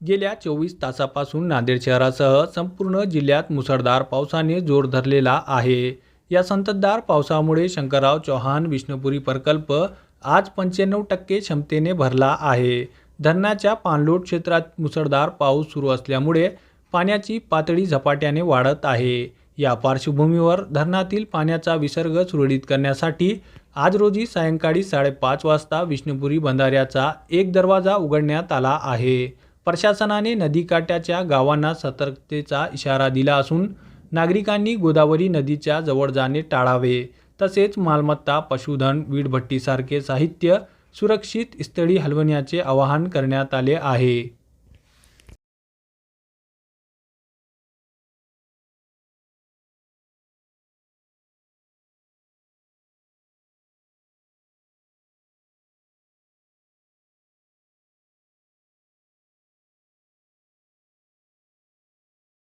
गेल्या चोवीस तासापासून नांदेड शहरासह संपूर्ण जिल्ह्यात मुसळधार पावसाने जोर धरलेला आहे. या संततधार पावसामुळे शंकरराव चौहान विष्णुपुरी प्रकल्प आज पंच्याण्णव टक्के क्षमतेने भरला आहे. धरणाच्या पाणलोट क्षेत्रात मुसळधार पाऊस सुरू असल्यामुळे पाण्याची पातळी झपाट्याने वाढत आहे. या पार्श्वभूमीवर धरणातील पाण्याचा विसर्ग सुरळीत करण्यासाठी आज रोजी सायंकाळी साडेपाच वाजता विष्णुपुरी बंधाऱ्याचा एक दरवाजा उघडण्यात आला आहे. प्रशासनाने नदीकाठाच्या गावांना सतर्कतेचा इशारा दिला असून नागरिकांनी गोदावरी नदीच्या जवळ जाणे टाळावे. तसेच मालमत्ता पशुधन वीटभट्टीसारखे साहित्य सुरक्षित स्थळी हलवण्याचे आवाहन करण्यात आले आहे.